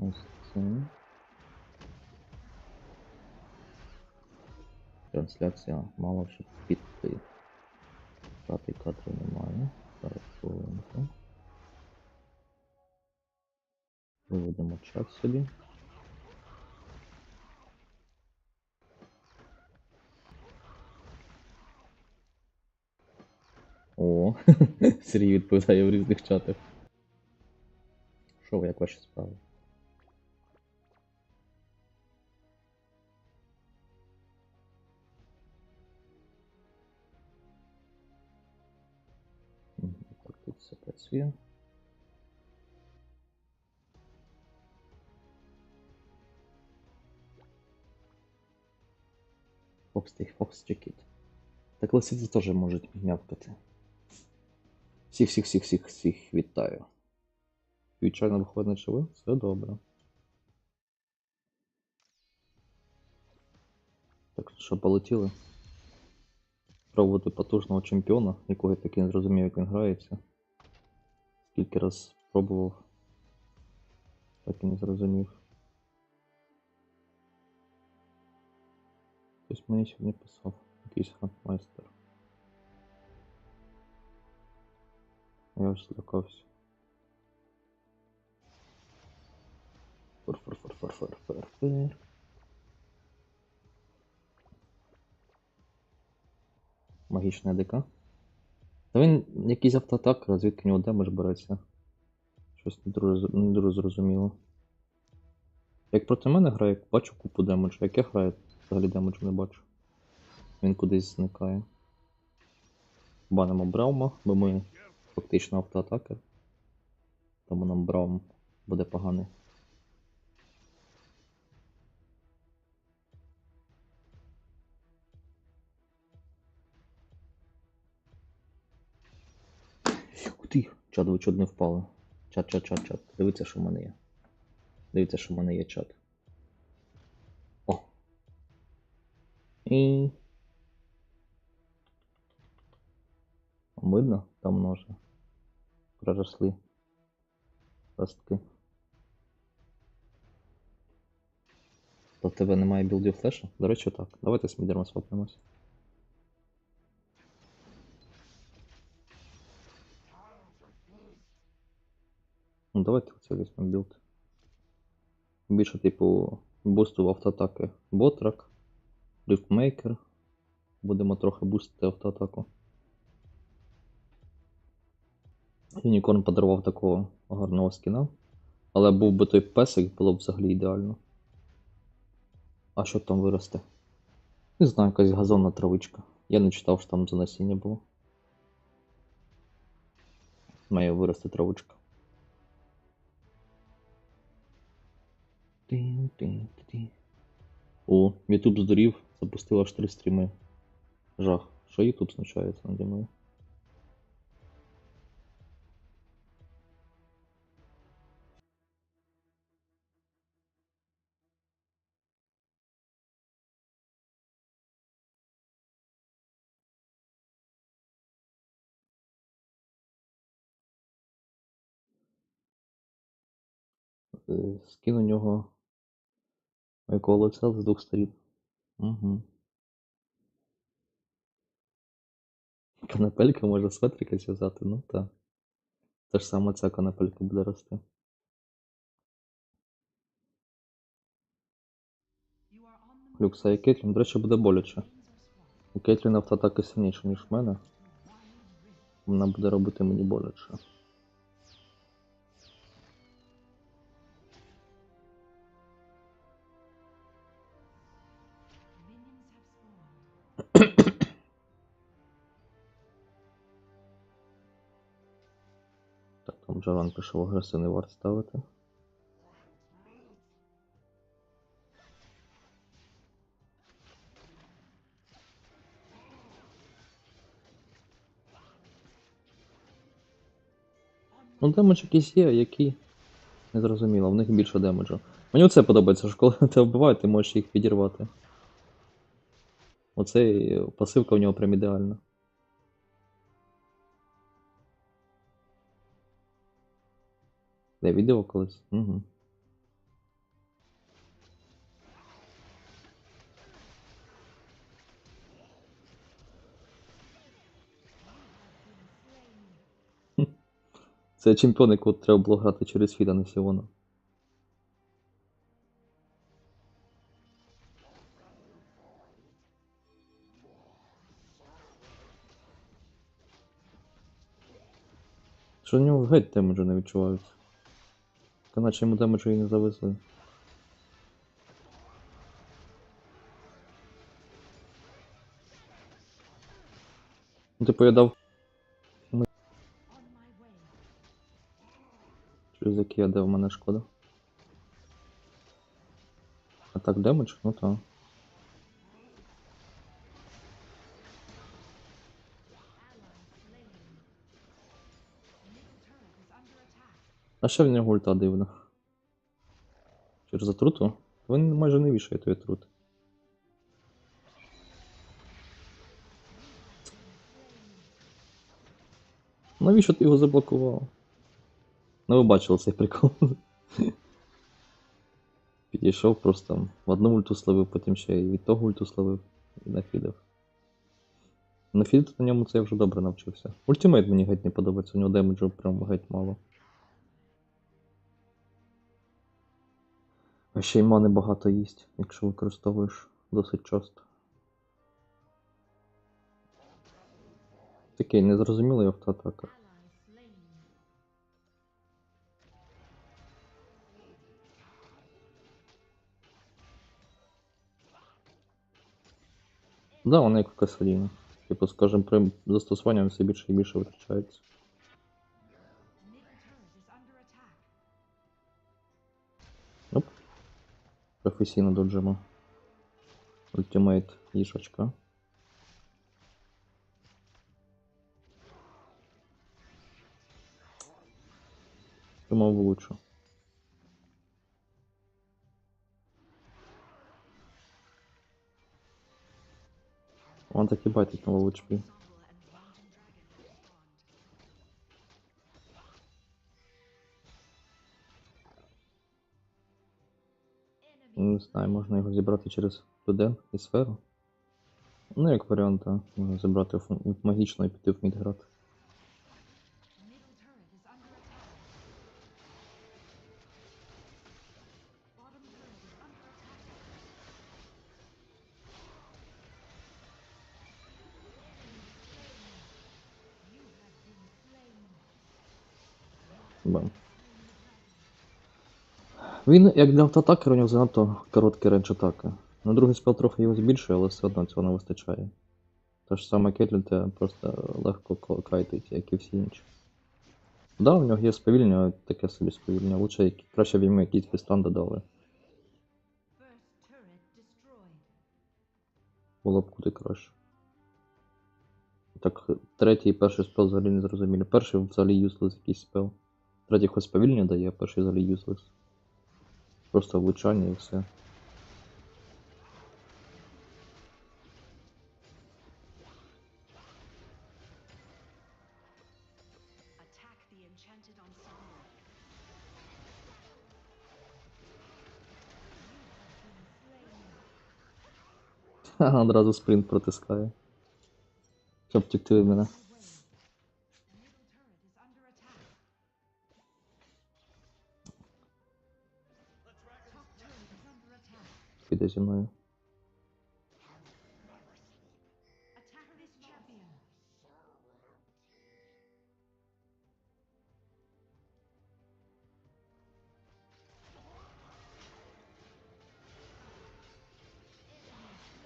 Ось. Трансляція мало щоб піти. П'ятий кадру немає. Зараз хвилинку. Виведемо чат собі. О, Сергій відповідає в різних чатах. Що ви, як ваші справи? Працює. Фокс ти, Фокс чекіт. Так лисиці теж можуть мявкати. Всіх, всіх, всіх, всіх, всіх вітаю. Звичайно, виходить на живе? Все добре. Так що полетіли? Пробувати потужного чемпіона, якого я таки не зрозумів, як він грається. Скільки раз пробував, так і не зрозумів. Хтось мені сьогодні писав, якийсь грандмайстер. Я аж злякався. Фер-фер-фер-фер-фер-фер-фер. Магічна ДК. Та він якийсь автоатак, звідки в нього демедж береться. Щось не дуже, не дуже зрозуміло. Як проти мене грає, бачу купу демеджу. Як я граю, взагалі демеджу не бачу. Він кудись зникає. Банимо Браума, бо ми фактично автоатакер. Тому нам Браум буде поганий. Чат, ви чого не впали? Чат, чат, чат, чат. Дивіться, що в мене є. Дивіться, що в мене є чат. О. І. Видно? Там може. Проросли. Ростки. То в тебе немає білдів флеша? До речі, так. Давайте з мідером свапнемось. Ну давайте оце візьмемо білд. Більше, типу, бусту автоатаки Ботрак, Рифтмейкер. Будемо трохи бустити автоатаку. Юнікорн подарував такого гарного скіна. Але був би той песик, було б взагалі ідеально. А що там виросте? Не знаю, якась газонна травичка. Я не читав, що там за насіння було. Має вирости травичка. О, YouTube здурів, запустив аж три стріми. Жах. Що YouTube знущається наді мною? Е, Скин у нього якого лиця з двох сторін. Угу. Канапелька може светрика зв'язати, ну так. Те ж саме ця канапелька буде рости. Люкса і Кейтлін, до речі, буде боляче. У Кейтлін автоатаки сильніше, ніж в мене. Вона буде робити мені боляче. Там пішов агресивний вард ставити. Ну, демедж якийсь є, який. Не зрозуміло, в них більше демеджу. Мені оце подобається, що коли тебе вбивають, ти можеш їх підірвати. Оцей пасивка в нього прям ідеальна. Де відео колись? Угу. Це чемпіон, якого треба було грати через фіда, не Сіона. Ну. Що в нього геть темеджу не відчувається. Та наче йому демеджу і не завезли. Ну, типу я дав. Через який дав мене шкода. А так демедж? Ну так. Ще в нього ульта дивна. Через отруту? Він майже не вішає тої отрути. Навіщо ти його заблокував? Ну ви бачили цей прикол. Підійшов просто в одну ульту словив, потім ще і від того ульту словив і нафідав. Нафідати на ньому це я вже добре навчився. Ультимейт мені геть не подобається, у нього демеджу прям геть мало. А ще й мани багато їсть, якщо використовуєш досить часто. Такий незрозумілий автоатака. Да, вона як в Касаріна. Типу, скажем, при застосуванні все більше і більше витрачається. Професійно доджимо. Ультимейт їжачка. Думав влучу. Он так і байтить на лоу HP. Не знаю, можна його зібрати через Туден і сферу. Ну, як варіант. Можна зібрати магічно і піти в мід Він, як для автоатакера, у нього занадто короткий рейндж атаки. На другий спел трохи його збільшує, але все одно цього не вистачає. Те ж саме Кетлін те просто легко ко- кайтить, як і всі інші. Да, в нього є сповільнення, таке собі сповільнення. Лучше краще б йому якийсь фістан додали. Було б куди краще. Так, третій і перший спел взагалі не зрозумілі. Перший взагалі юслес якийсь спел. Третій хоч сповільнення дає, а перший взагалі юслес. Просто влучання і все. Ха, одразу спринт протискає. Щоб втекти від мене. Піде зі мною.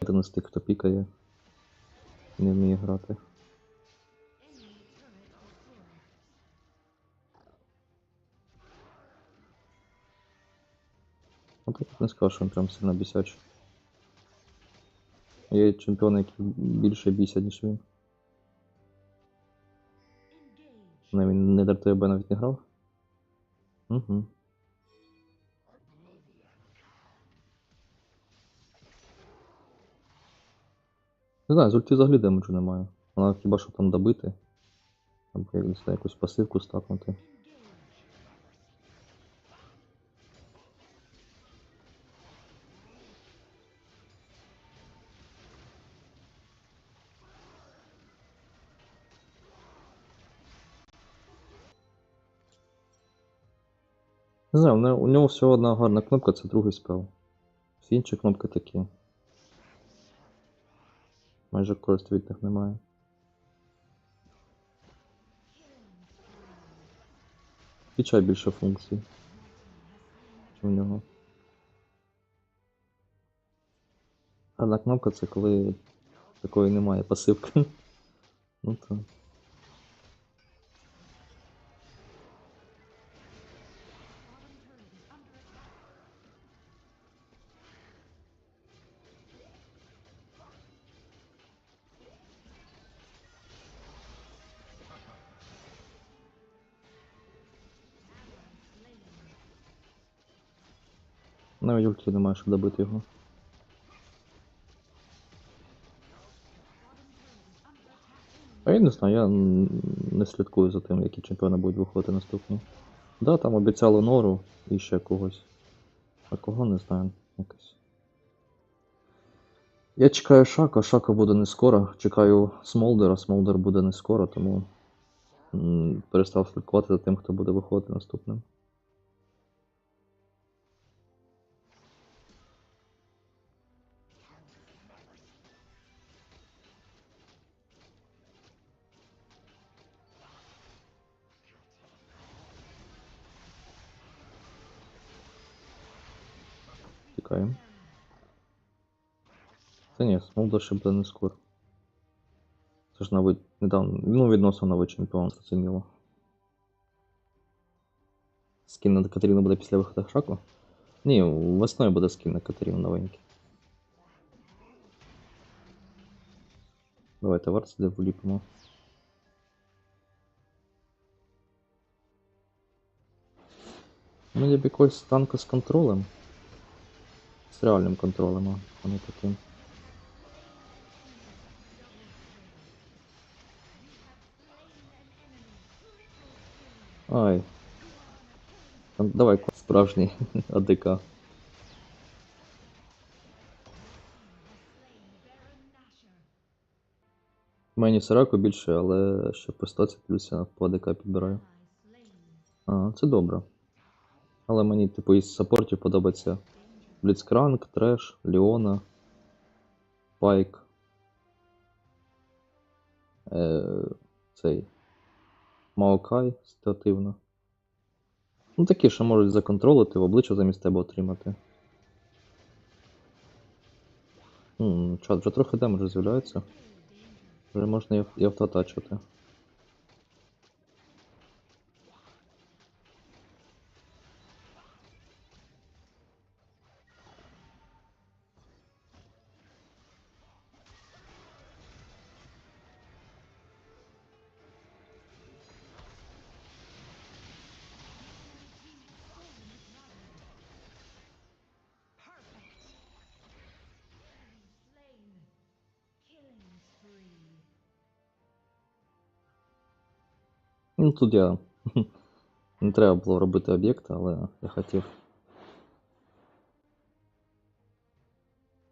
Не з тих, хто пікає. Не вміє грати. А так не скажу, що він прям сильно бісячий. Є чемпіони, які більше бісять, ніж він. Не, він не дартує Б навіть не грав. Угу. Не знаю, з ульти взагалі демеджу немає. Вона хіба що там добити. Або як не знаю, якусь пасивку стакнути. Не знаю, у нього- всього одна гарна кнопка, це другий спел. Всі інші кнопки такі. Майже користі від них немає. Пічай більше функцій. Чи в нього. Одна кнопка це коли такої немає пасивки. Ну то. Ульті немає, щоб добити його. А я не знаю, я не слідкую за тим, які чемпіони будуть виходити наступні. Да, там обіцяли Нору і ще когось. А кого не знаю. Якось. Я чекаю Шака, Шака буде не скоро. Чекаю Смолдера, Смолдер буде не скоро, тому перестав слідкувати за тим, хто буде виходити наступним. Чекаємо. Та ні, Смолдер ще буде не скоро. Це ж новий недавно, ну, відносно новий чемпіон, зрозуміло. Скін на Катерину буде після виходу Шаку? Ні, весною буде скін на Катерину новенький. Давайте варт сюди вліпимо. Мені б якогось танка з контролем. З реальним контролем, а не таким. Ай. Давай справжній АДК. Мені Сираку більше, але ще по 100 плюс я по АДК підбираю. А, це добре. Але мені, типу, із саппортів подобається Бліцкранк, Треш, Ліона, Пайк. Е, цей. Маокай ситуативно. Ну такі, що можуть законтролити, в обличчя замість тебе отримати. Чат, вже трохи демеджу з'являється. Вже можна і автоатачити. Ну тут я. Не треба було робити об'єкт, але я хотів.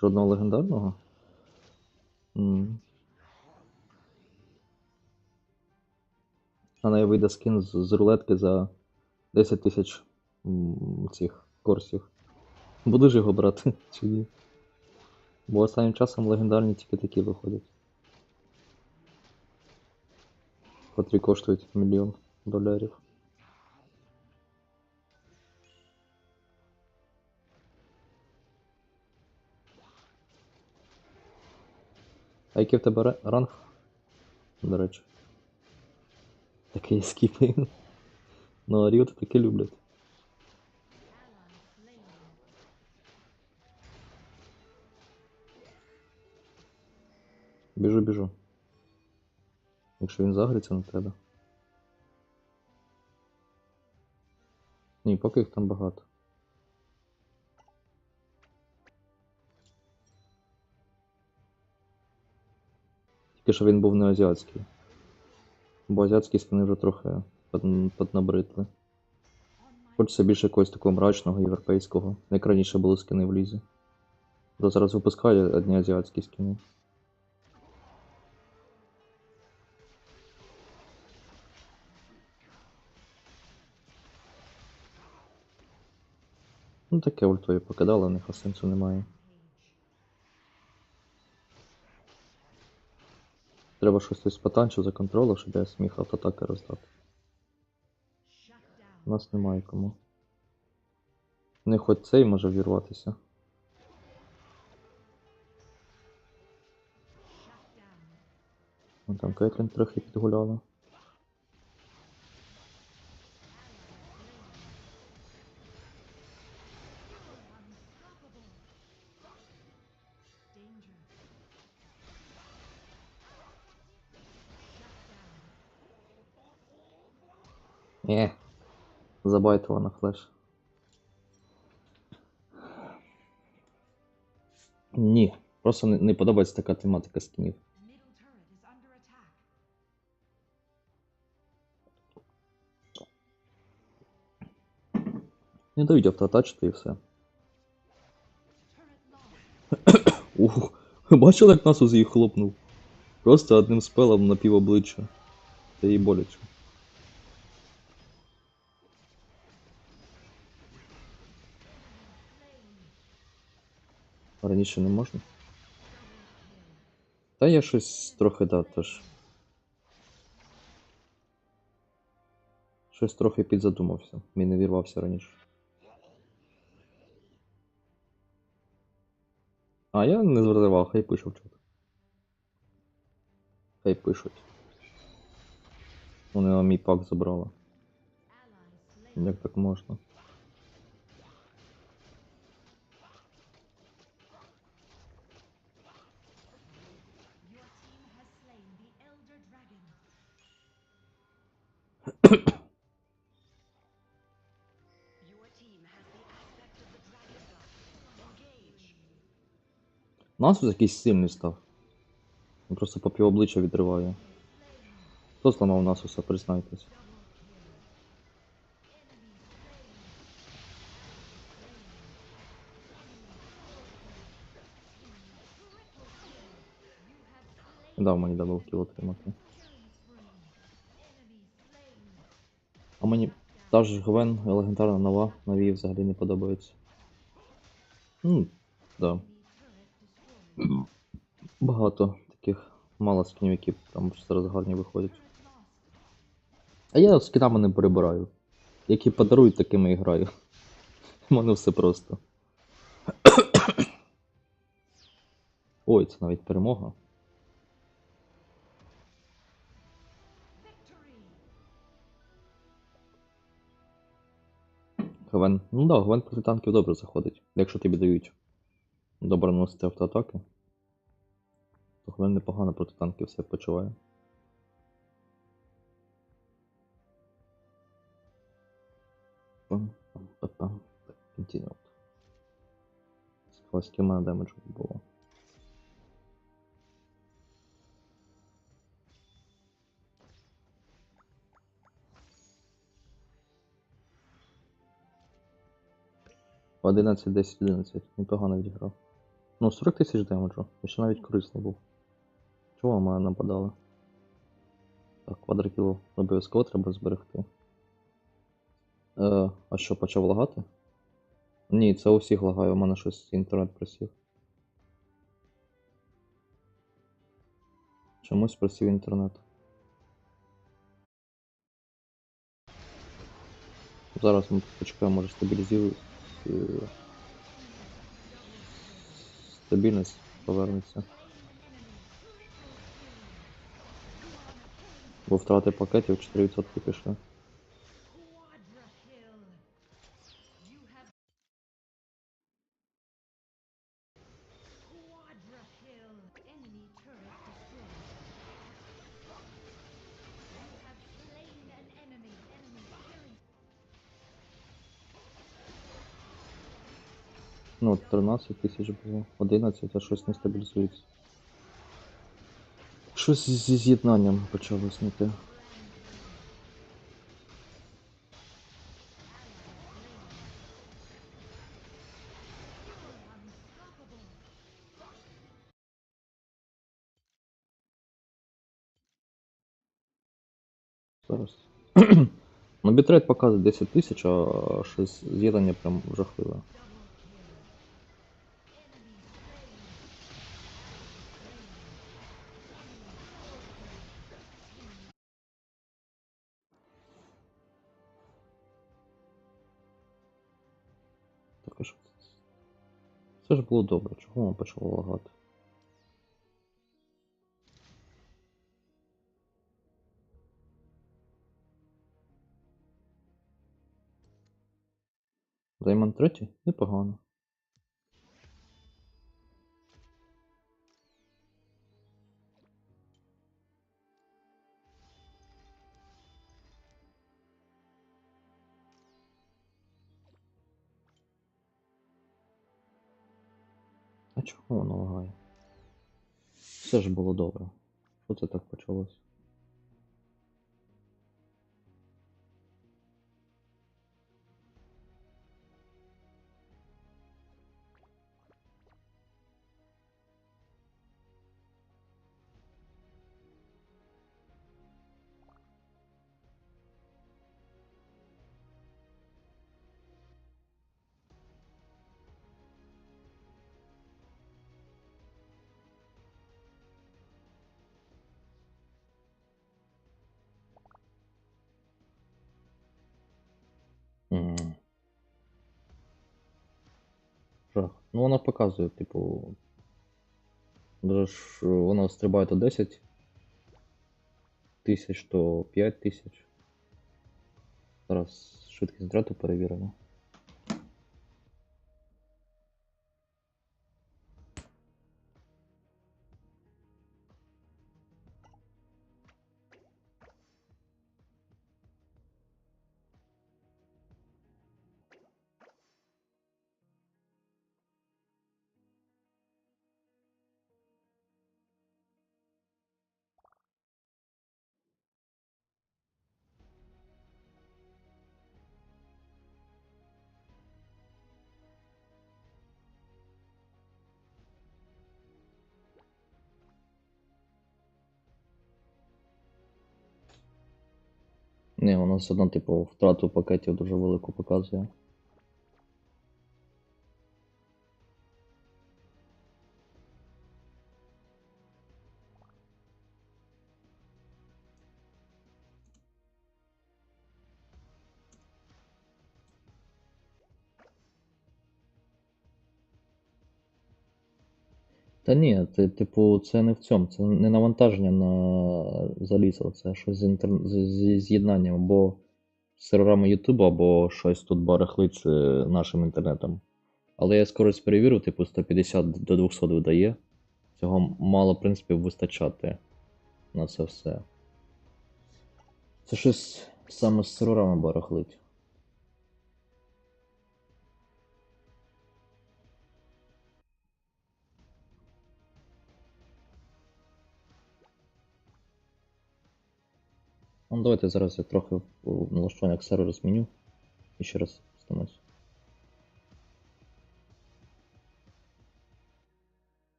Жодного легендарного? А неї вийде скін з, з рулетки за 10 тисяч цих корсів. Буду ж його брати, чи ні? Бо останнім часом легендарні тільки такі виходять. Котрі коштують мільйон долярів. А який в тебе ре- ранг? До речі. Такий скіпи. Ну, а ріоти таки люблять. Ally slain. Якщо він загриться на тебе. Ні, поки їх там багато. Тільки що він був не азіатський. Бо азіатські скини вже трохи под- поднабридли. Хочеться більше якогось такого мрачного європейського, як раніше були скини в лізі. Зараз випускають одні азіатські скини. Ну таке ультою покидали, в них а сенсу немає. Треба щось із потанчу за контролю, щоб я зміг автотаки роздати. У нас немає кому. Не хоч цей може вірватися. Там Кетлін трохи підгуляла. Е, забайтила на флеш. Ні, просто не, не подобається така тематика скінів. Не дають автотачити і все. Ух, бачили, як нас її хлопнув? Просто одним спелом на пів обличчя. Та їй боляче. Раніше не можна? Та я щось трохи да, теж. Щось трохи підзадумався. Мій не вірвався раніше. А я не звертав, хай пише чат. Хай пишуть. Вони мій пак забрали. Як так можна? Насус якийсь сильний став. Він просто по обличчя відриває. Хто зламав Насуса, признайтесь. Дав мені даблкіл отримати. А мені та ж Гвен легендарна нова, нові взагалі не подобається. Ну, да. Багато таких мало скінів, які там зараз гарні виходять. А я з скінами не перебираю. Які подарують, такими і граю. У мене все просто. Ой, це навіть перемога. Гвен. Ну да, Гвен проти танків добре заходить. Якщо тобі дають добре наносити автоатаки, то Гвен непогано проти танків все почуває. Пам, пам, пам, пам. Continued. Скільки в демедж демеджу 11, 10, 11. Непогано відіграв. Ну, 40 тисяч демеджу. І ще навіть корисний був. Чого на нападали? Так, квадрокіло обов'язково треба зберегти. Е, а що, почав лагати? Ні, це у всіх лагає, у мене щось інтернет просів. Чомусь просів інтернет. Зараз ми почекаємо, може стабілізує. Стабільність повернеться. Бо втрати пакетів 4% пішли. 13 тисяч було. 11, а щось не стабілізується. Щось зі з'єднанням почалось не те. Зараз. Ну, бітрейт показує 10 тисяч, а щось з'єднання прям жахливе. Це ж було добре, чого воно почало лагати? Займан третій? Непогано. А чого воно лагає? Все ж було добре. Що це так почалось? Ну вона показує, типу. Даже ж вона стрибає то 10 тисяч, то 5 тисяч. Зараз швидкість драту перевіримо. Ні, вона все одно, типу, втрату пакетів дуже велику показує. Та ні, це, типу, це не в цьому, це не навантаження на залізо, це щось з інтер... зі з'єднанням або з серверами YouTube, або щось тут барахлить з е, нашим інтернетом. Але я скорість перевірив, типу 150 до 200 видає. Цього мало, в принципі, вистачати на це все. Це щось саме з серверами барахлить. Ну, давайте зараз я трохи в налаштуваннях серверу зміню. І ще раз стимусь.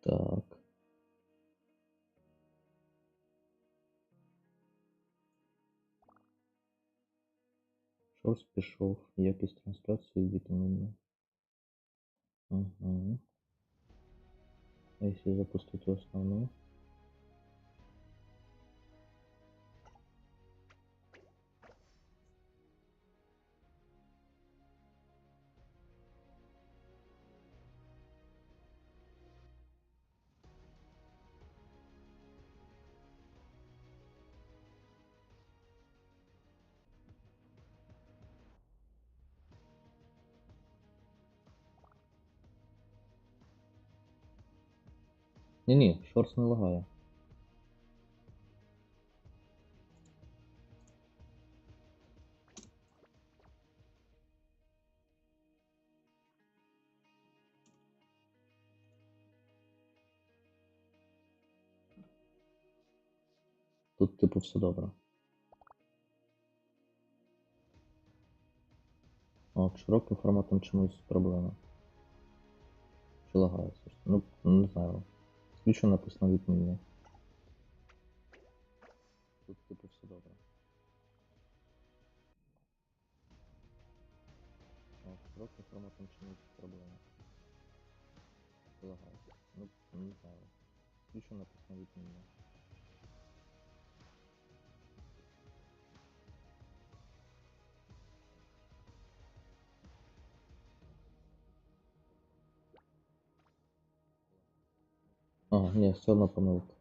Так. Шорс пішов, якість трансляції вітамінна. Ага. Если запустить в основную? Ні-ні, шорс не лагає. Тут, типу, все добре. А от широким форматом чомусь проблема. Чи лагає? Ну, не знаю. Включено постановительное. Тут типу все добре. Ну, О, трохи форматом чинить проблеми. Лагає. Ну, не знаю. Включено постановительное. Ага, ні, все одно помилка.